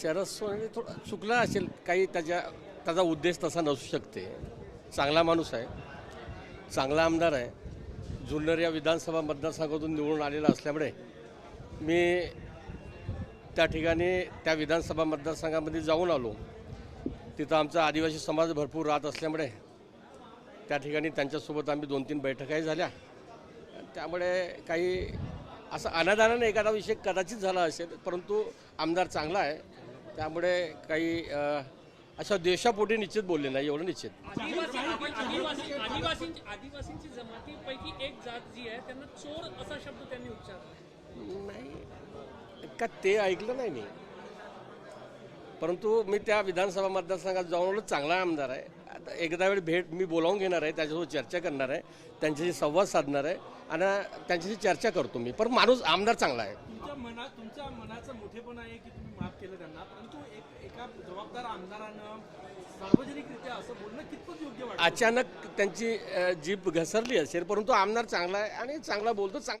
शरद सोनवणे थोडा चुकला असेल काही त्याच्या त्याचा उद्देश तसा नसू शकते. चांगला माणूस आहे. चांगला आमदार आहे. जुन्नर या विधानसभा मतदारसंघातून निवडून आलेला असल्यामुळे मी त्या ठिकाणी त्या विधानसभा मतदारसंघामध्ये जाऊन आलो. तिथं आमचा आदिवासी समाज भरपूर राहत असल्यामुळे त्या ठिकाणी त्यांच्यासोबत आम्ही दोन तीन बैठकाही झाल्या. त्यामुळे काही असं अनादानाने एखादा विषय कदाचित झाला असेल परंतु आमदार चांगला आहे. त्यामुळे काही अशा देशापोटी निश्चित बोलले नाही एवढं निश्चित. आदिवासी आदिवासी आदिवासींची आदिवासींची जमातीपैकी एक जात जी आहे त्यांना चोर असा शब्द त्यांनी उच्चारला. नाही का ते ऐकलं नाही मी? परंतु मी त्या विधानसभा मतदारसंघात जाऊन चांगला आमदार आहे. आता एकदा वेळ भेट मी बोलावून घेणार आहे त्याच्यासोबत चर्चा करणार आहे त्यांच्याशी संवाद साधणार आहे आणि त्यांच्याशी चर्चा करतो मी. पण माणूस आमदार चांगला आहे. तुमच्या मनात तुमच्या मनाचं मोठेपण आहे की तुम्ही माफ केलं त्यांना परंतु एक एका जबाबदार आमदारानं सार्वजनिकरित्या असं बोलणं कितपत योग्य वाटतं? अचानक त्यांची अ, जीभ घसरली असेल परंतु आमदार चांगला आहे आणि चांगला बोलतो चांग